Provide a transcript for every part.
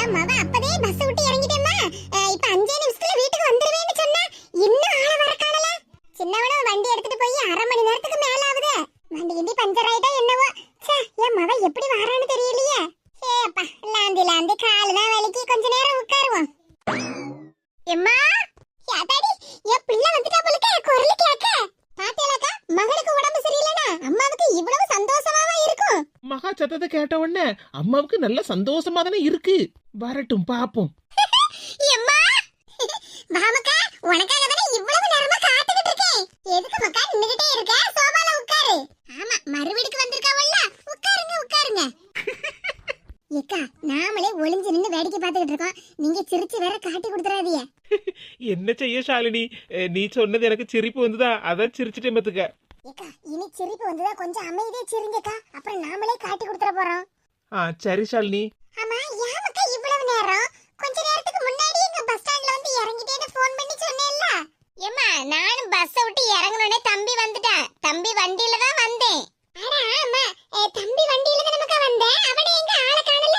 என் மவ அப்பதே bus விட்டு இறங்கிட்டேம்மா. இப்ப அஞ்சே நிமிஷத்துல வீட்டுக்கு வந்துருவேன்னு சொன்னா இன்னும் ஆள வர காணல. சின்னவனும் வண்டி எடுத்துட்டு போய் அரை மணி நேரத்துக்கு மேல ஆகுது. வண்டி கிண்டி பஞ்சர் ஆயிட்டா என்னவோ. சே என் மவ எப்படி வரான்னு தெரியலையே. ஏப்பா லாந்தி லாந்தி காலு தான் வலிக்கு. கொஞ்ச நேரம் உட்காருவோம். எம்மா? யாத்தாடி என் பிள்ளை வந்துட்டா போலுக்கு குரல் கேட்க. பாத்தியலாக்கா மகளுக்கு உடம்பு சரியில்லைனா அம்மாவுக்கு இவ்வளவு மகா சத்தத்தை கேட்ட உடனே அம்மாவுக்கு நல்ல சந்தோஷமா தானே இருக்கு. வரட்டும் பாப்போம். நாமளே ஒளிஞ்சு நின்னு வேடிக்கை பார்த்துக்கிட்டு இருக்கோம். நீங்க சிரிச்சு வேற காட்டி கொடுத்துறாதீங்க. என்ன செய்ய ஷாலினி? நீ சொன்னது எனக்கு சிரிப்பு வந்துதா? அதான் சிரிச்சிட்டே பத்துக்க ஏக்கா இனி சிரிப்பு வந்ததா? கொஞ்சம் அமைதியா சிரிங்கக்கா. அப்புறம் நாமளே காட்டி கொடுத்துற போறோம். ஆ சரி ஷாலினி. ஆமா யாமக்கா இவ்வளவு நேரம்? கொஞ்ச நேரத்துக்கு முன்னாடி எங்க பஸ் ஸ்டாண்ட்ல வந்து இறங்கிட்டேன்னு ஃபோன் பண்ணி சொன்னேன்ல. ஏம்மா நானும் பஸ்ஸ விட்டு இறங்கணுனே தம்பி வந்துட்டான். தம்பி வண்டியில தான் வந்தேன். அட ஆமா. ஏ, தம்பி வண்டியில தான் நமக்கு வந்தேன் அவனை எங்க ஆள காணல?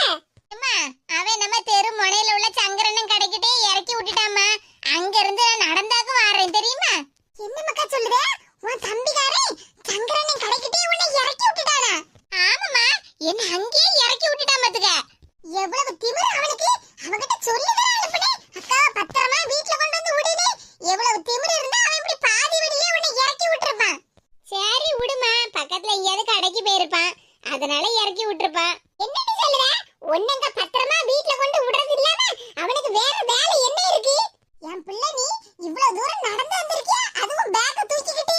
அம்மா அவன் நம்ம தெரு முனையில உள்ள சங்கரனும் கடைக்கிட்டே இறக்கி விட்டுட்டாமா அங்க இருந்து நான் நடந்தாக்கு வாரேன் தெரியுமா? என்ன மக்கா சொல்லுதே? உன் தம்பிகாரே சங்கரனும் கடைக்கிட்டே உன்னை இறக்கி விட்டுட்டானா? ஆமாமா என்ன அங்கேயே இறக்கி விட்டுட்டான் பாத்துக்க. எவ்வளவு திமிர அவனுக்கு அவன்கிட்ட சொல்லிதான் அனுப்புனேன் அக்கா பத்திரமா வீட்ல கொண்டு வந்து விடுனே எவ்வளவு திமிரு இருந்தா அவன் இப்படி பாதி வழியே உன்னை இறக்கி விட்டுருப்பான் சரி விடுமா பக்கத்துல எங்கேயாவது கடைக்கு போயிருப்பான் அதனால இறக்கி விட்டுருப்பான் என்னடி சொல்லுற ஒன்னங்க பத்திரமா வீட்ல கொண்டு விடுறது இல்லாம அவனுக்கு வேற வேலை என்ன இருக்கு என் பிள்ளை நீ இவ்வளவு தூரம் நடந்து வந்திருக்கியா அதுவும் பேக்க தூக்கிக்கிட்டு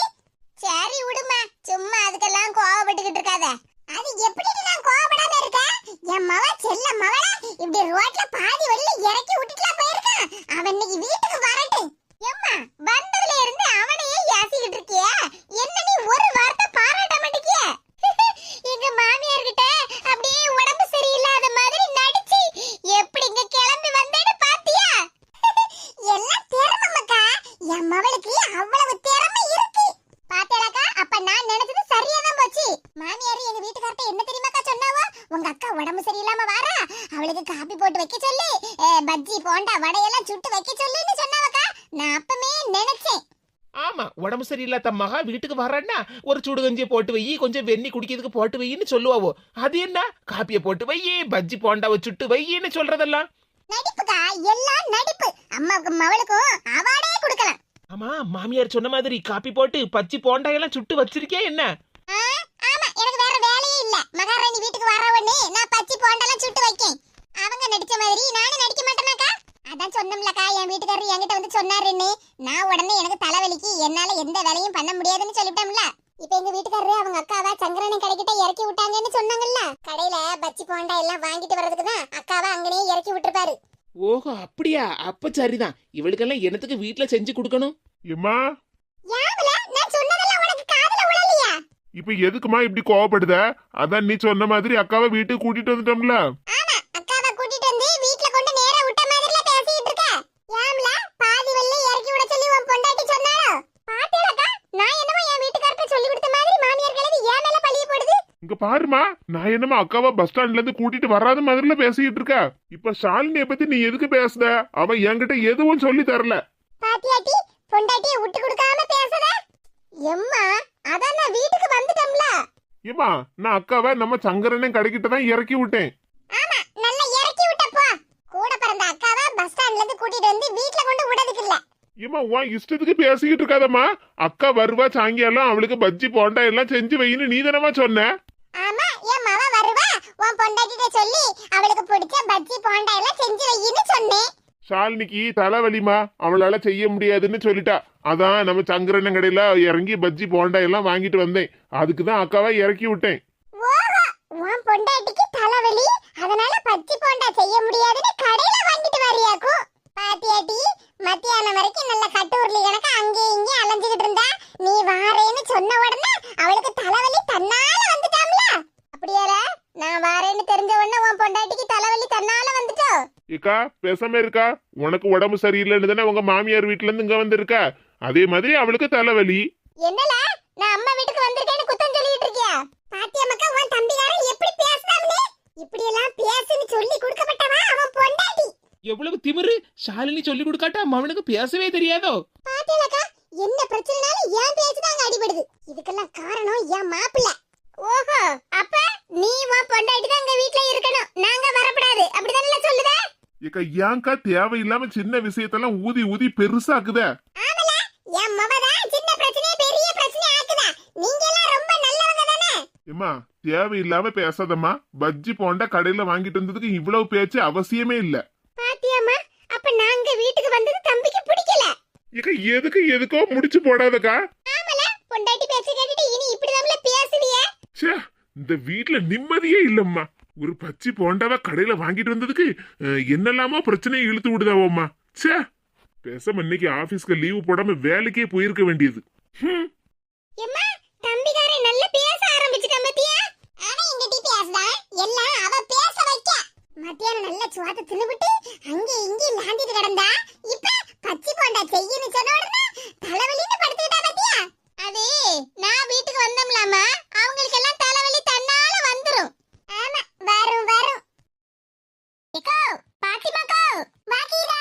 சரி விடுமா சும்மா அதுக்கெல்லாம் கோவப்பட்டுக்கிட்டு இருக்காத அது எப்படி நான் கோவப்படாம இருக்கேன் என் மவ செல்ல மவள இப்படி ரோட்ல பாதி வழியில இறக்கி விட்டுட்டுலாம் போயிருக்கான் அவன் இன்னைக்கு வீட்டுக்கு வரட்டும் எம்மா வந்ததுல இருந்து அவனையே யாசிக்கிட்டு இருக்கிய என்ன நீ ஒரு வார்த்தை பாராட்ட மாட்டேங்கிய எங்க மாமியார் கிட்ட அப்படியே உடம்பு சரியில்லாத மாதிரி நடிச்சு எப்படி இங்க கிளம்பி வந்தேன்னு பாத்தியா எல்லாம் திறமை மக்கா என் மவளுக்கு அவ்வளவு திறமை இருக்கு பாத்தேலாக்கா அப்ப நான் நினைச்சது சரியா தான் போச்சு மாமியார் எங்க வீட்டுக்கார்ட்ட என்ன தெரியுமாக்கா சொன்னாவோ உங்க அக்கா உடம்பு சரியில்லாம வாரா அவளுக்கு காபி போட்டு வைக்க சொல்லு அஹ், பஜ்ஜி போண்டா வடையெல்லாம் சுட்டு வைக்க சொல்லுன்னு சொன்னாவக்கா. நான் அப்பமே நினைச்சேன். ஆமா உடம்பு சரியில்லாத மகா வீட்டுக்கு வரேன்னா ஒரு சுடுகஞ்சியை போட்டு வை கொஞ்சம் வெண்ணி குடிக்கிறதுக்கு போட்டு வைன்னு சொல்லுவாவோ. அது என்ன? காப்பியை போட்டு வை பஜ்ஜி போண்டாவை சுட்டு வைன்னு சொல்றதெல்லாம். நடிப்புக்கா எல்லாம் நடிப்பு. அம்மாவுக்கும் மவளுக்கும் அவார்டே கொடுக்கலாம். ஆமா மாமியார் சொன்ன மாதிரி காப்பி போட்டு பஜ்ஜி போண்டாயெல்லாம் சுட்டு வச்சிருக்கியா என்ன? ஆமா எனக்கு வேற வேலையே இல்ல. மகாராணி வீட்டுக்கு வர உடனே நான் பச்சி போண்டெல்லாம் சுட்டு வைக்கேன். அவங்க நடிச்ச மாதிரி நானும் நடிக்க மாட்டேனாக்கா? அதான் சொன்னோம்லக்கா என் வீட்டுக்காரர் என்கிட்ட வந்து சொன்னாருன்னு. நான் உடனே எனக்கு தலைவலிக்கு என்னால எந்த வேலையும் பண்ண முடியாதுன்னு சொல்லிட்டோம்ல. இப்ப எங்க வீட்டுக்காரரு அவங்க அக்காவா சங்கரனை கடைக்கிட்ட இறக்கி விட்டாங்கன்னு சொன்னாங்கல்ல. கடையில பச்சி போண்டா எல்லாம் வாங்கிட்டு வர்றதுக்கு தான் அக்காவை அங்கனே இறக்கி விட்டுருப்பாரு. ஓஹோ அப்படியா? அப்ப சரிதான். இவளுக்கெல்லாம் என்னத்துக்கு வீட்ல செஞ்சு கொடுக்கணும்? எம்மா? யாமல நான் சொன்னதெல்லாம் உனக்கு காதுல உழலையா இப்ப எதுக்குமா இப்படி கோவப்படுத? அதான் நீ சொன்ன மாதிரி அக்காவை வீட்டுக்கு கூட்டிட்டு வந்துட்டோம்ல ஆமா அக்காவை கூட்டிட்டு வந்து வீட்ல கொண்டு நேரா விட்ட மாதிரில பேசிட்டு இருக்க யாம்ல பாதி வெள்ள இறக்கி விட சொல்லி உன் பொண்டாட்டி சொன்னாரோ பாத்தேலக்கா நான் என்னமோ என் வீட்டுக்காரர்ட்ட சொல்லி கொடுத்த மாதிரி மாமியார் கிழவி ஏன் மேல பழிய போடுது இங்க பாருமா நான் என்னமா அக்காவை பஸ் ஸ்டாண்ட்ல இருந்து கூட்டிட்டு வராத மாதிரில பேசிக்கிட்டு இருக்க. இப்ப ஷாலினிய பத்தி நீ எதுக்கு பேசுத? அவ என்கிட்ட எதுவும் சொல்லி தரல. பாத்தியாட்டி பொண்டாட்டிய விட்டு கொடுக்காம பேசுத. எம்மா அதான் நான் வீட்டுக்கு வந்துட்டோம்ல ஏமா நான் அக்காவை நம்ம சங்கரனே கடைக்கிட்ட தான் இறக்கி விட்டேன். ஆமா நல்லா இறக்கி விட்டப்போ கூட பிறந்த அக்காவை பஸ் ஸ்டாண்ட்ல இருந்து கூட்டிட்டு வந்து வீட்ல கொண்டு விடுறதுக்கு இல்ல. ஏமா உன் இஷ்டத்துக்கு பேசிக்கிட்டு இருக்காதம்மா. அக்கா வருவா சாயங்காலம் அவளுக்கு பஜ்ஜி போண்டா எல்லாம் செஞ்சு வைன்னு நீ தானமா சொன்ன ஆமா என் மவ வருவா உன் பொண்டாட்டிட்ட சொல்லி அவளுக்கு பிடிச்ச பஜ்ஜி போண்டா எல்லாம் செஞ்சு வையின்னு சொன்னேன். ஷாலினிக்கு தலைவலிமா அவளால செய்ய முடியாதுன்னு சொல்லிட்டா. அதான் நம்ம சங்கரன கடையில இறங்கி பஜ்ஜி போண்டா எல்லாம் வாங்கிட்டு வந்தேன். அதுக்கு தான் அக்காவை இறக்கி விட்டேன். உன் பொண்டாட்டிக்கு தலைவலி? அதனால பஜ்ஜி போண்டா செய்ய முடியாதுன்னு கடையில வாங்கிட்டு வரியாக்கும் பாத்தியாட்டி மத்தியானம் வரைக்கும் நல்ல கட்டூர்லி கணக்கு அங்கே இங்கே அலைஞ்சுகிட்டு இருந்தா நீ வாரேன்னு சொன்ன உடனே அவளுக்கு தலைவலி தன்னால வந்துட்டாம்ல அப்படியால நான் வாரேன்னு தெரிஞ்ச உடனே உன் பொண்டாட்டிக்கு தலைவலி தன்னால ஏக்கா பேசாம இருக்கா? உனக்கு உடம்பு சரியில்லைன்னு தானே உங்க மாமியார் வீட்ல இருந்து இங்க வந்திருக்கா? அதே மாதிரி அவளுக்கு தலைவலி. என்னல நான் அம்மா வீட்டுக்கு வந்திருக்கேன்னு குத்தம் சொல்லிட்டு இருக்கியா? பாத்தியா மக்கா உன் தம்பிகாரன் எப்படி பேசுறான்னு? இப்படி எல்லாம் பேசுன்னு சொல்லி கொடுக்கப்பட்டவா அவன் பொண்ணு எவ்வளவு திமிரு ஷாலினி சொல்லி கொடுக்காட்டா அவனுக்கு பேசவே தெரியாதோ? பாத்தீங்களாக்கா என்ன பிரச்சனைனாலும் பேச்சு தான் அடிபடுது. இதுக்கெல்லாம் காரணம் என் மாப்பிள்ள. ஓஹோ அப்ப நீ உன் பொண்டாட்டி தான் எங்க வீட்ல இருக்கணும் நாங்க வரக்கூடாது அப்படிதானே சொல்லுத ஏக்கா ஏன்க்கா தேவையில்லாம சின்ன விஷயத்தெல்லாம் ஊதி ஊதி பெருசாக்குத? ஏம்மா தேவையில்லாம பேசாதம்மா. பஜ்ஜி போண்டா கடையில வாங்கிட்டு வந்ததுக்கு இவ்வளவு பேச்சு அவசியமே இல்ல. பாத்தியாமா அப்ப நாங்க வீட்டுக்கு வந்தது தம்பிக்கு பிடிக்கல. ஏக்கா எதுக்கு எதுக்கோ முடிச்சு போடாதக்கா? ஆமல பொண்டாட்டி பேச்ச கேட்டுட்டு இனி இப்படிதான்ல பேசுவிய? ச்சே இந்த வீட்ல நிம்மதியே இல்லம்மா. ஒரு பச்சை போண்டாவா கடையில வாங்கிட்டு வந்ததுக்கு அஹ், பிரச்சனையை இழுத்து விடுதாவோம்மா ச்சே! பேசாம இன்னைக்கு ஆபீஸ்க்கு லீவு போடாம வேலைக்கே போயிருக்க வேண்டியது. ஹம். எம்மா தம்பிக்காரன் நல்ல பேச ஆரம்பிச்சிட்டான் பாத்தியா அவன் எங்கிட்ட பேசுதா? எல்லாம் அவ பேச வைக்க. மத்தியானம் நல்ல சுவாத்த தின்னுபிட்டு அங்கே இங்கே லாந்திட்டு கிடந்தா இப்ப பச்சி போண்டா செய்யன்னு சொன்ன உடனே தலைவலின்னு படுத்துக்கிட்டா பாத்தியா அது நான் வீட்டுக்கு வந்தோம்லாமா? அவங்களுக்கு எல்லாம் தலைவலி தன்னால வந்துரும் ஆமா வரும் வரும் ஏக்கோ பாத்திமாக்கோ பாக்கிடா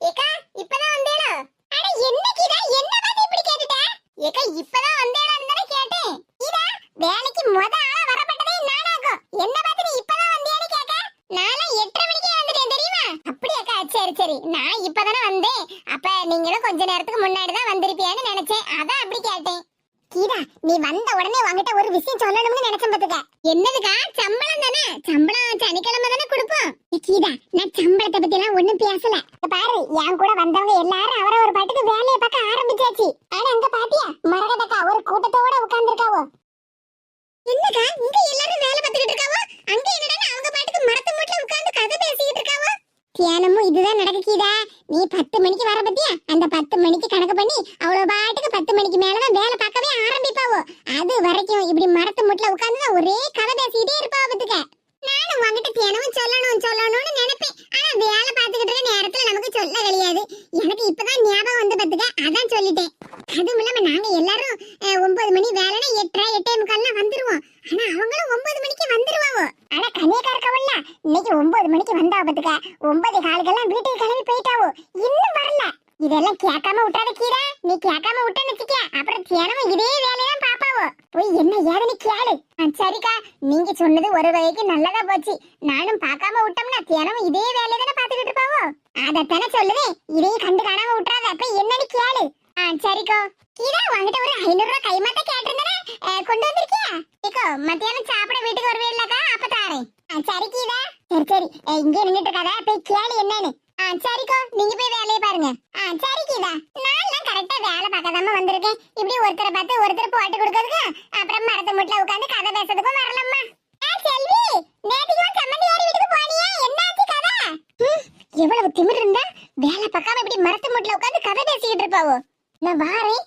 ஏக்கா இப்பதான் வந்தேனா அட என்னக்கிடா என்ன பாத்து இப்படி கேட்டுட்ட ஏக்கா இப்பதான் வந்தேனான்னு தானே கேட்டேன் இதா வேலைக்கு முத ஆளா வரப்பட்டதே நானாக்கும் என்ன பார்த்து நீ இப்பதான் வந்தியான்னு கேட்க நானும் எட்டரை மணிக்கே வந்துட்டேன் தெரியுமா அப்படியாக்கா சரி சரி நான் இப்பதானே வந்தேன் அப்ப நீங்களும் கொஞ்ச நேரத்துக்கு முன்னாடி தான் வந்திருப்பியான்னு நினைச்சேன் அதான் அப்படி கேட்டேன் கீதா நீ வந்த உடனே உன்கிட்ட ஒரு விஷயம் சொல்லணும்னு நினைச்சேன் பாத்துக்க என்னதுக்கா சம்பளம் தானே சம்பளம் சனிக்கிழமை தானே கொடுப்போம் ஏ, கீதா நான் சம்பளத்தை பத்தி எல்லாம் ஒண்ணும் பேசல இங்க பாரு என் கூட வந்தவங்க எல்லாரும் அவர ஒரு பாட்டுக்கு வேலையை பார்க்க ஆரம்பிச்சாச்சு ஆனா அங்க பாத்தியா மரகதக்கா ஒரு கூட்டத்தோட உட்கார்ந்துருக்காவோ என்னக்கா இங்க எல்லாரும் வேலை பார்த்துக்கிட்டு இருக்காவோ அங்க என்னடா அவங்க பாட்டுக்கு மரத்து மூட்ல உட்கார்ந்து கதை பேசிக்கிட்டு இருக்காவோ தியானமும் இதுதான் நடக்குதா நீ பத்து மணிக்கு வர பத்தியா அந்த பத்து மணிக்கு கணக்கு பண்ணி அவ்வளவு பாட்டுக்கு பத்து மணிக்கு மேலதான் வேலை பார்க்கவே ஆரம்பிப்பாவோ அது வரைக்கும் இப்படி மரத்து முட்ல உட்கார்ந்து ஒரே கதை பேசிக்கிட்டே இருப்பா பத்துக்க நானும் உங்ககிட்ட தினமும் சொல்லணும் சொல்லணும்னு நினைப்பேன் ஆனா வேலை பார்த்துக்கிட்டு இருக்க நேரத்துல நமக்கு சொல்ல கிடையாது எனக்கு இப்பதான் ஞாபகம் வந்து பத்துக்க அதான் சொல்லிட்டேன் அதுவும் நாங்க எல்லாரும் ஒன்பது மணி வேலைன்னா எட்டரை எட்டே முக்கால்லாம் வந்துருவோம். ஆனா அவங்களும் ஒன்பது மணிக்கு வந்துருவாவோ ஆனா கன்னியக்கா இருக்கவல்ல இன்னைக்கு ஒன்பது மணிக்கு வந்தா பத்துக்க. ஒன்பது காலுக்கெல்லாம் வீட்டுக்கு கிளம்பி போயிட்டாவோ? இன்னும் வரல. இதெல்லாம் கேட்காம விட்டாத கீரா நீ கேட்காம விட்டேன்னு வச்சுக்க அப்புறம் தினமும் இதே வேலையெல்லாம் பாப்பாவோ? போய் என்ன ஏதுன்னு கேளு. சரிக்கா. நீங்க சொன்னது ஒரு வகைக்கு நல்லதா போச்சு. நானும் பார்க்காம விட்டோம்னா தினமும் இதே வேலையை தானே பாத்துக்கிட்டு இருப்பாவோ? அதைத்தானே சொல்லுவேன் இதையும் கண்டு காணாம விட்டுறாத அப்ப என்னன்னு கேளு ஆ சரிக்கோ கீதா உங்ககிட்ட ஒரு ஐநூறு ரூபாய் கைமாத்த கேட்டிருந்தேனே அஹ், கொண்டு வந்திருக்கியா ஏக்கோ மத்தியானம் சாப்பிட வீட்டுக்கு வருவேல்லக்கா அப்ப தாரேன் ஆ, சரி கீதா சரி சரி அஹ், இங்கே நின்னுட்டு இருக்காத போய் கேளு என்னன்னு. ஆ சரிக்கோ நீங்க போய் வேலையை பாருங்க. ஆ சரி கீதா கரெக்டா வேலை பார்க்காதாம வந்திருக்கேன். இப்படி ஒருத்தரை பார்த்து ஒருத்தர் போட்டு கொடுக்கறதுக்கு அப்புறம் மரத்து முட்ல உட்காந்து கதை பேசுறதுக்கும் வரலம்மா ஆ செல்வி நேத்திக்கு உன் சம்மந்தி யாரி வீட்டுக்கு போனியா என்னாச்சு கதை ம், எவ்வளவு திமிரு இருந்தா வேலை பார்க்காம இப்படி மரத்து முட்ல உட்காந்து கதை பேசிக்கிட்டு இருப்பாவோ நான் வாரேன்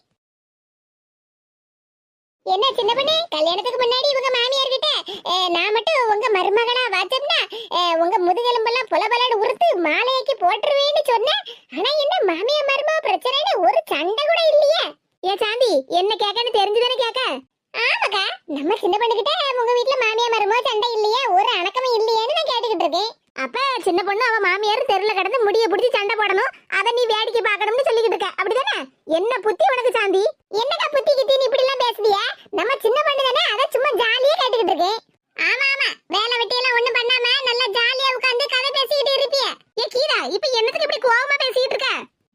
என்ன சின்ன பொண்ணு கல்யாணத்துக்கு முன்னாடி இவங்க மாமியார் கிட்ட அஹ், நான் மட்டும் உங்க மருமகளா வாச்சோம்னா அஹ், உங்க முதுகெலும்பெல்லாம் புல பலன்னு உறுத்து மாலையாக்கி போட்டுருவேன்னு சொன்னேன் ஆனா என்ன மாமியா மருமக பிரச்சனைன்னு ஒரு சண்டை கூட இல்லையே ஏ சாந்தி என்ன கேட்கன்னு தெரிஞ்சுதானே கேட்க ஆமாக்கா நம்ம சின்ன பொண்ணுகிட்ட உங்க வீட்ல மாமியா மருமக சண்டை இல்லையே ஒரு அணக்கமும் இல்லையேன்னு நான் கேட்டுக்கிட்டு இருக்கேன் அப்ப சின்ன பொண்ணு அவ மாமியார் தெருல கடந்து முடிய பிடிச்சி சண்டை போடணும் அத நீ வேடிக்கை பார்க்கணும்னு சொல்லிக்கிட்டு இருக்க அப்படிதானே என்ன புத்தி உனக்கு சாந்தி என்னடா புத்தி கித்தி நீ இப்படி எல்லாம் பேசுவியா நம்ம சின்ன பொண்ணு தானே அத சும்மா ஜாலியா கேட்டுக்கிட்டு இருக்கேன் ஆமா ஆமா வேலை வெட்டி எல்லாம் ஒண்ணும் பண்ணாம நல்லா ஜாலியா உட்கார்ந்து கதை பேசிக்கிட்டு இருப்பிய ஏ கீதா இப்ப என்னத்துக்கு இப்படி கோவமா பேசிட்டு இருக்க?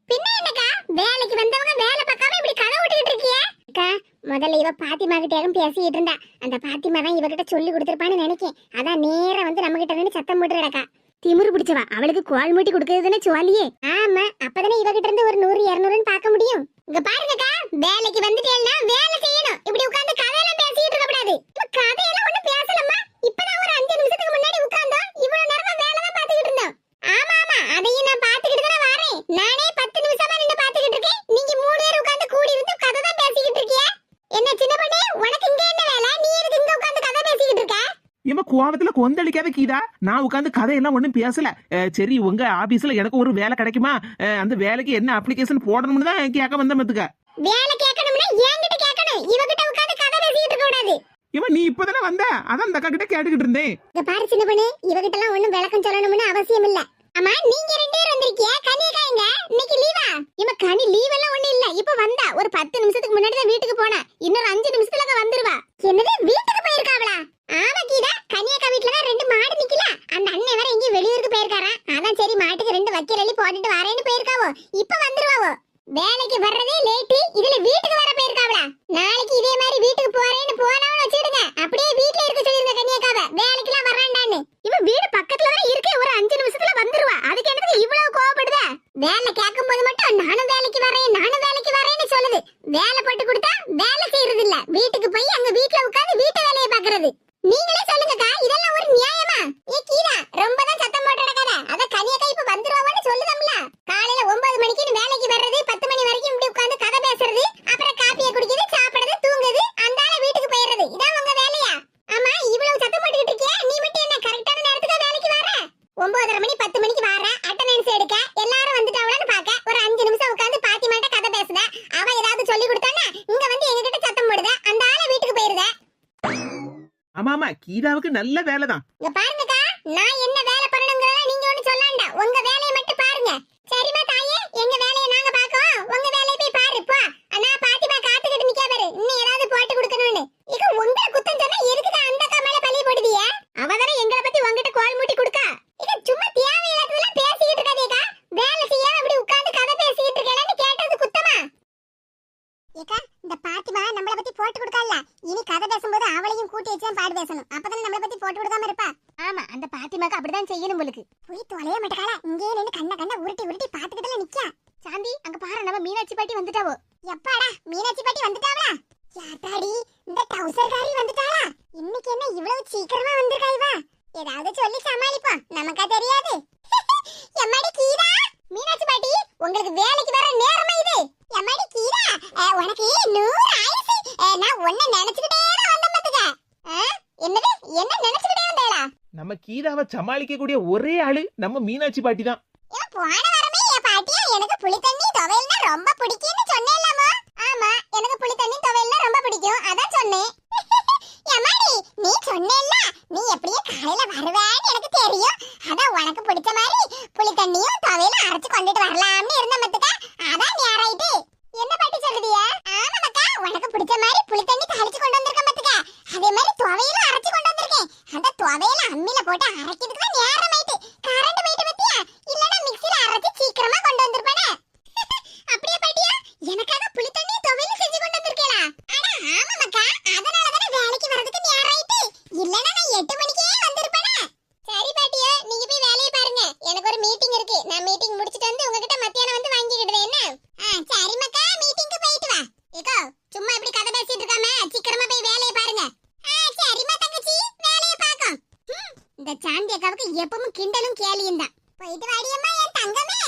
பின்ன என்னக்கா? வேலைக்கு வந்தவங்க வேலை பார்க்காம இப்படி கதை விட்டுக்கிட்டு இருக்கிய? அக்கா முதல்ல இவ பாத்திமா கிட்டயும் பேசிட்டு இருந்தா. அந்த பாத்திமா தான் இவகிட்ட சொல்லி கொடுத்துருப்பான்னு நினைக்கேன். அதான் நேரா வந்து நம்ம கிட்ட நின்னு சத்தம் போட்டு கிடக்கா திமிரு பிடிச்சவா? அவளுக்கு கோல் மூட்டி கொடுக்கறதுன்னு சுவாலியே. ஆமா அப்பதானே இவகிட்ட இருந்து ஒரு நூறு இருநூறுன்னு பார்க்க முடியும். இங்க பாருங்கக்கா வேலைக்கு வந்துட்டேன்னா வேலை செய்யணும். இப்படி உட்கார்ந்து கதையெல்லாம் பேசிட்டு இருக்க கூடாது கதையெல்லாம் ஒண்ணு பேசலம்மா. இப்பதான் ஒரு அஞ்சு நிமிஷத்துக்கு முன்னாடி உட்கார்ந்தோம் இவ்வளவு நேரமா வேலை தான் பாத்துக்கிட்டு இருந்தோம் ஆமா ஆமா அதையும் நான் பாத்துக்கிட்டு தானே வரேன் நானே பத்து நிமிஷமா நின்னு பாத்துக்கிட்டு இருக்கேன் நீங்க மூணு பேர் உட்கார்ந்து கூடி இருந்து கதை தான் பேசிக்கிட்டு இருக்கிய என்ன சின்ன பொண்ணு உனக்கு இங்க என்ன வேலை நீ எதுக்கு இங்க உட்கார்ந்து கதை பேசிக்கிட்டு இருக்க இவ கோவத்துல கொந்தளிக்காத கீதா. நான் உட்காந்து கதையெல்லாம் ஒண்ணும் பேசல. சரி உங்க ஆபீஸ்ல எனக்கு ஒரு வேலை கிடைக்குமா? அந்த வேலைக்கு என்ன அப்ளிகேஷன் போடணும்னு தான் கேட்க வந்த மத்துக்க வேலை கேட்கணும்னா என்கிட்ட கேட்கணும். இவகிட்ட உட்கார்ந்து கதை இருக்க கூடாது. இவன் நீ இப்பதானே வந்த? அதான் அந்த அக்கா கிட்ட கேட்டுக்கிட்டு இருந்தேன். இங்க பாரு சின்ன பொண்ணு இவகிட்ட எல்லாம் ஒண்ணும் விளக்கம் சொல்லணும்னு அவசியம் இல்ல அம்மா நீங்க ரெண்டு பேரும் வந்திருக்கியா கனியக்கா எங்க இன்னைக்கு லீவா இவ கனி லீவ் எல்லாம் ஒண்ணு இல்ல இப்ப வந்தா ஒரு பத்து நிமிஷத்துக்கு முன்னாடி தான் வீட்டுக்கு போனா இன்னொரு அஞ்சு நிமிஷத்துல அங்க வந்துருவா என்னது வீட்டுக்கு போயிருக்காவளா ஆமா கீதா கனியக்கா வீட்டுல தான் ரெண்டு மாடு நிக்கல அந்த அண்ணன் வேற எங்கேயும் வெளியூருக்கு போயிருக்காராம் அதான் சரி மாட்டுக்கு ரெண்டு வக்கீல் அள்ளி போட்டுட்டு வரேன்னு போயிருக்காவோ இப்ப வந்துருவாவோ வேலைக்கு வர்றதே லேட்டு இதுல வீட்டுக்கு வர போயிருக்காவளா நாளைக்கு இதே மாதிரி வீட்டுக்கு போறேன்னு போனவன வச்சிடுங்க அப்படியே வீட்ல இருக்க சொல்லிருங்க கன்னியாக்காவ வேலைக்கெல்லாம் வராண்டான்னு இவ வீடு பக்கத்துல தான் இருக்கு ஒரு அஞ்சு நிமிஷத்துல வந்துருவா அதுக்கு எனக்கு இவ்வளவு கோவப்படுத வேலை கேட்கும் போது மட்டும் நானும் வேலைக்கு வரேன் நானும் வேலைக்கு வரேன்னு சொல்லுது வேலை போட்டு கொடுத்தா வேலை செய்யறது இல்ல வீட்டுக்கு போய் அங்க வீட்டுல உட்கார்ந்து வீட்டு வேலையை பாக்குறது நீங்களே சொல்லுங்கக்கா இதெல்லாம் ஒரு நியாயமா ஏ கீதா ரொம்ப தான் சத்தம் போட்டு நடக்காத அத கனியக்கா இப்ப வந்துருவான்னு சொல்லுதம்ல காலையில ஒன்பது மணிக்கு வேலைக்கு வர்றது பத்து மணி வரைக்கும் இப்படி உட்கார்ந்து கதை பேசுறது அப்புறம் காப்பியை குடிக்குது சாப்பிடுறது தூங்குது அந்தால வீட்டுக்கு போயிடுறது இதான் உங்க வேலையா ஆமா இவ்வளவு சத்தம் போட்டுக்கிட்டு இருக்கியா நீ மட்டும் என்ன கரெக்டான நேரத்துக்கு வேலைக்கு வர ஒன்பதரை மணி பத்து மணிக்கு வர அட்டண்டன்ஸ் எடுக்க எல்லாரும் வந்துட்டாங்களான்னு பார்க்க ஒரு அஞ்சு நிமிஷம் உட்கார்ந்து பாத்தி மாட்ட கதை பேசுத அவ ஏதாவது சொல்லி கொடுத்தானா இங்க வந்து எங்ககிட்ட சத்தம் போடுத அந்த ஆள வீட்டுக்கு போயிருத. ஆமா ஆமா கீதாவுக்கு நல்ல வேலை தான் இங்க பாருங்கக்கா நான் என்ன வேலை பண்ணணுங்கிறத நீங்க ஒண்ணு சொல்லாண்டா உங்க வேலையை மட்டும் பாருங்க சரிம்மா தாயே எங்க வேலையை நாங்க பாக்கோம் உங்க வேலையை போய் பாரு போ அண்ணா பாத்திமா காத்துக்கிட்டு நிக்கா பாரு இன்னும் ஏதாவது போட்டு கொடுக்கணும்னு இக உங்களை குத்தம் சொன்னா எதுக்கு தான் அந்த அக்கா மேல பழி போடுதிய அவ தானே எங்களை பத்தி உங்ககிட்ட கோல் மூட்டி கொடுக்கா இக சும்மா தேவையில்லாததெல்லாம் பேசிக்கிட்டு இருக்காதேக்கா வேலை செய்யாம இப்படி உட்கார்ந்து கதை பேசிக்கிட்டு இருக்கேன்னு கேட்டது குத்தமா ஏக்கா இந்த பாத்திமா நம்மள பத்தி போட்டு கொடுக்கல இனி கதை பேசும்போது அவளையும் கூட்டி வச்சு தான் பாடு பேசணும். அப்பதானே நம்மளை பத்தி போட்டு கொடுக்காம இருப்பா? ஆமா அந்த பாத்திமாக்கு அப்படிதான் செய்யணும் உங்களுக்கு போய் தொலைய மாட்டேக்கால இங்கே நின்னு கண்ண கண்ண உருட்டி உருட்டி பாத்துக்கிட்டுல நிக்கா சாந்தி அங்க பாரு நம்ம மீனாட்சி பாட்டி வந்துட்டாவோ எப்பாடா மீனாட்சி பாட்டி வந்துட்டாவளா யாத்தாடி இந்த டவுசர்காரி வந்துட்டாளா இன்னைக்கு என்ன இவ்வளவு சீக்கிரமா வந்திருக்கா இவ ஏதாவது சொல்லி சமாளிப்போம் நமக்கா தெரியாது எம்மாடி கீதா மீனாட்சி பாட்டி உங்களுக்கு வேலைக்கு வர நேரமா இது எம்மாடி கீதா அஹ், உனக்கு நூறு ஆயுசு அஹ், நான் உன்னை நினைச்சுக்கிட்டே தான் வந்தேன் பாத்துக்க அஹ், என்னது என்ன நினைச்சுக்கிட்டே வந்தேளா நம்ம கீதாவை சமாளிக்கக்கூடிய ஒரே ஆளு நம்ம மீனாட்சி பாட்டி தான். போன வாரமே என் பாட்டியா எனக்கு புளி தண்ணி துவையல்னா ரொம்ப பிடிக்கும்னு சொன்னேன்லம்மா. ஆமா எனக்கு புளி தண்ணி துவையல்னா ரொம்ப பிடிக்கும். அதான் சொன்னேன். எம்மாடி நீ சொன்னேல்ல நீ எப்படியும் காலையில வருவேன்னு எனக்கு தெரியும். அதான் உனக்கு பிடிச்ச மாதிரி புளி தண்ணியும் துவையலும் அரைச்சு கொண்டுட்டு வரலாம்னு இருந்த மத்துக்க. அதான் நேராயிட்டு. என்ன பாட்டி சொல்லுதியா? ஆமா மக்கா உனக்கு பிடிச்ச மாதிரி புளி தண்ணி தாளிச்சு கொண்டு வந்திருக்கேன் மத்துக்க. அதே மாதிரி துவையலும் அரைச்சு கொண்டு வந்திருக்கேன். அந்த துவையல அம்மில போட்டு அரைக்கிறதுக்கு நேரம் ஆயிட்டு கரண்ட் போயிட்டு பத்தியா இல்லனா மிக்ஸில அரைச்சு சீக்கிரமா கொண்டு வந்திருப்பானே அப்படியே பாட்டியா எனக்காக புளி தண்ணி துவையல் செஞ்சு கொண்டு வந்திருக்கேளா அட ஆமா மக்கா அதனால தானே வேலைக்கு வரதுக்கு நேரம் ஆயிட்டு இல்லனா நான் 8 மணிக்கே வந்திருப்பேனே சரி பாட்டியா நீங்க போய் வேலையை பாருங்க எனக்கு ஒரு மீட்டிங் இருக்கு நான் மீட்டிங் முடிச்சிட்டு வந்து உங்ககிட்ட மத்தியானம் வந்து வாங்கிக்கிடுறேன் என்ன ஆ சரி மக்கா மீட்டிங்க்கு போயிட்டு வா ஏக்கோ சும்மா இப்படி கதை பேசிட்டு இருக்காம சீக்கிரமா போய் வேலையை பாருங்க ஆ சரிம்மா தங்கச்சி வேலையை பாக்கம் இந்த சாந்தி அக்காவுக்கு எப்பவும் கிண்டலும் கேலியும் தான் போயிட்டு வாடியம்மா என் தங்கமே.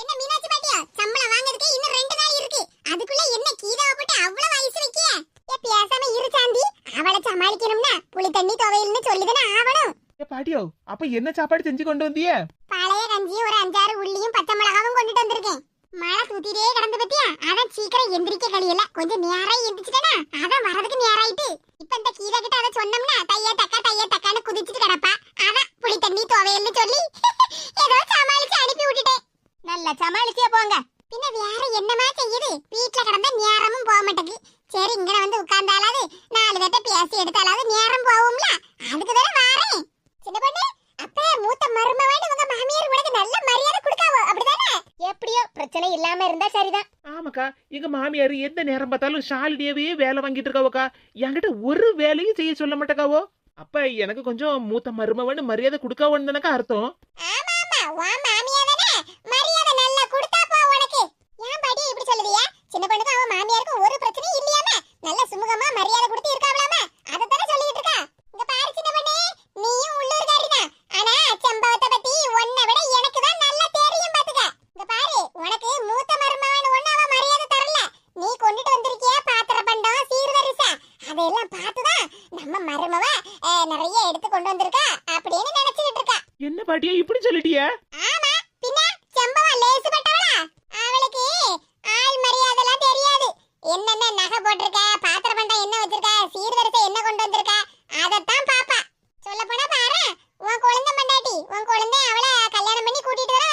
என்ன மீனாட்சி பாட்டியா? சம்பளம் வாங்குறதுக்கு இன்னும் ரெண்டு நாள் இருக்கு. அதுக்குள்ள என்ன கீதாவை போட்டு அவ்வளவு வயசு வைக்கிய ஏ பேசாம இரு சாந்தி. அவளை சமாளிக்கணும்னா புளி தண்ணி துவையல்னு சொல்லிதானே ஆவணும் ஏ பாட்டியோ அப்ப என்ன சாப்பாடு செஞ்சு கொண்டு வந்திய? பழைய கஞ்சியும் ஒரு அஞ்சாறு உள்ளியும் பச்சை மிளகாவும் கொண்டுட்டு வந்திருக்கேன். மழை தூத்திட்டே கிடந்து பத்தியா? அதான் சீக்கிரம் எந்திரிக்க கழியல கொஞ்சம் நேரம் எந்திரிச்சிட்டேனா? அதான் வரதுக்கு நேராயிட்டு. இப்ப இந்த கீதா கிட்ட அதை சொன்னோம்னா தைய தக்கா தைய தக்கான்னு குதிச்சுட்டு கிடப்பா. அதான் புளி தண்ணி துவையல்னு சொல்லி ஏதோ சமாளிச்சு அனுப்பி விட்டுட்டேன். நல்ல சமாளிச்சே போங்க. பின்ன வேற என்னமா செய்யுது? வீட்டுல கிடந்த நேரமும் போக மாட்டேங்குது. சரி இங்க வந்து உட்கார்ந்தாலாவது நாலு பேர்ட்ட பேசி எடுத்தாலாவது நேரம் போகும்ல. அதுக்கு தானே வாரேன். சின்ன பொண்ணு அப்ப மூத்த மருமவன் உங்க மாமியார் உனக்கு நல்ல மரியாதை கொடுக்காவோ? அப்படிதானே? எப்படியோ பிரச்சனை இல்லாம இருந்தா சரிதான். ஆமாக்கா எங்க மாமியார் எந்த நேரம் பார்த்தாலும் ஷாலினியவே வேலை வாங்கிட்டு இருக்காவோக்கா. என்கிட்ட ஒரு வேலையும் செய்ய சொல்ல மாட்டேக்காவோ? அப்ப எனக்கு கொஞ்சம் மூத்த மருமவன் மரியாதை கொடுக்காவோன்னு தானக்கா அர்த்தம். ஆமா ஆமா உன் மாமியார் தானே? மரியாதை நல்லா கொடுத்தா போ உனக்கு. ஏன் பாட்டி இப்படி சொல்லுதியா சின்ன பொண்ணுக்கு அவன் மாமியாருக்கு ஒரு பிரச்சனையும் இல்லையாம நல்ல சுமூகமா மரியாதை கொடுத்து இருக்காவலாமா அதை தானே சொல்லிட்டு இருக்கா இங்க பாரு சின்ன பொண்ணு நீயும் உள்ளூர்காரி தான் ஆனா சம்பவத்தை பத்தி உன்னை விட எனக்கு தான் நல்லா தெரியும் பாத்துக்க இங்க பாரு உனக்கு மூத்த மருமகன் ஒண்ணு அவன் மரியாதை தரல நீ கொண்டுட்டு வந்திருக்கிய பாத்திர பண்டம் சீர்வரிசை அதையெல்லாம் பார்த்துதான் நம்ம மருமவ அஹ், நிறைய எடுத்து கொண்டு வந்திருக்கா அப்படின்னு நினைச்சுக்கிட்டு இருக்கா என்ன பாட்டியா இப்படி சொல்லிட்டிய ஆமா பின்ன செம்பவம் லேசுப்பட்டவளா அவளுக்கு ஆள் மரியாதைலாம் தெரியாது என்னென்ன நகை போட்டிருக்க பாத்திர பண்டம் என்ன வச்சிருக்க சீர்வரிசை என்ன கொண்டு வந்திருக்க அதத்தான் பாப்பா சொல்ல போனா பாரு உன் குழந்தை மண்டாட்டி உன் குழந்தை அவளை கல்யாணம் பண்ணி கூட்டிட்டு வர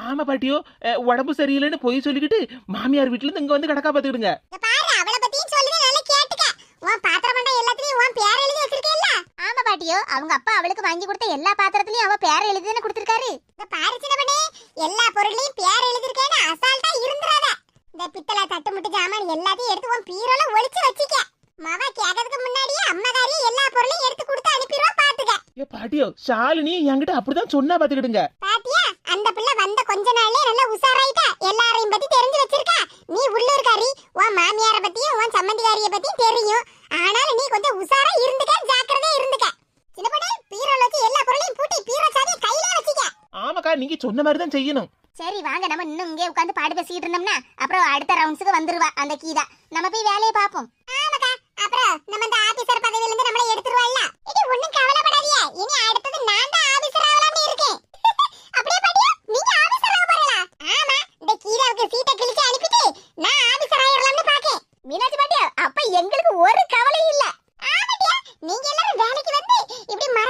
ஆமா பாட்டியோ அஹ், உடம்பு சரியில்லைன்னு பொய் சொல்லிக்கிட்டு மாமியார் வீட்டுல இருந்து இங்க வந்து கடக்கா பாத்துக்கிடுங்க. இங்க பாரு அவளை பத்தியும் சொல்லுது நல்லா கேட்டுக்க. உன் பாத்திரம் பண்ண எல்லாத்துலயும் உன் பேர் எழுதி வச்சிருக்கேல்ல? ஆமா பாட்டியோ அவங்க அப்பா அவளுக்கு வாங்கி கொடுத்த எல்லா பாத்திரத்திலயும் அவ பேர் எழுதி தானே கொடுத்திருக்காரு பாரு சின்னப்பனே எல்லா பொருளையும் பேர் எழுதிருக்கேன்னு அசால்ட்டா இருந்துறாத. இந்த பித்தளை தட்டு முட்டு ஜாமான் எல்லாத்தையும் எடுத்து உன் பீரோல ஒளிச்சு வச்சிக்க. மவ கேட்கறதுக்கு முன்னாடியே அம்மகாரியே எல்லா பொருளையும் எடுத்து கொடுத்து அனுப்பிடுவா பாத்துக்க. ஏ பாட்டியோ ஷாலினி என்கிட்ட அப்படிதான் சொன்னா பாத்துக்கிடுங்க. பாத்தியா? அந்த பிள்ளை வந்த கொஞ்ச நாள்லயே நல்லா உஷாராயிட்டா. எல்லாரையும் பத்தி தெரிஞ்சு வச்சிருக்கா. நீ உள்ளூர்காரி உன் மாமியார பத்தியும் உன் சம்மந்திகாரிய பத்தியும் தெரியும். ஆனாலும் நீ கொஞ்சம் உஷாரா இருந்துக்க ஜாக்கிரதையா இருந்துக்க. சின்ன பொண்ணு பீரோல வச்சு எல்லா பொருளையும் பூட்டி பீரோ சாவியை கையில வச்சுக்க. ஆமாக்கா நீங்க சொன்ன மாதிரி தான் செய்யணும். சரி வாங்க. நம்ம இன்னும் இங்கே உட்காந்து பாடு பேசிக்கிட்டு இருந்தோம்னா அப்புறம் அடுத்த ரவுண்ட்ஸுக்கு வந்துருவா அந்த கீதா. நம்ம போய் வேலையை பாப்போம் ஆமாக்கா. அப்புறம் நம்ம இந்த ஆபீசர் பதவியில இருந்து நம்மள எடுத்துருவாள்ல. இது ஒண்ணும் கவலைப்படாதீங்க. இனி அடுத்தது நான் தான் ஆபீசர் ஆகலாம்னு இருக்கேன். அப்படியே பாட்டியா நீங்க ஆபீசர் ஆக போறீங்களா? ஆமா இந்த கீராவுக்கு சீட்டை கிழிச்சு அனுப்பிட்டு நான் ஆபீசர் ஆயிரலாம்னு பாக்கேன். மீனாட்சி பாட்டியா அப்ப எங்களுக்கு ஒரு கவலையும் இல்ல. ஆமாட்டியா நீங்க எல்லாரும் வேலைக்கு வந்து இப்படி மரத்து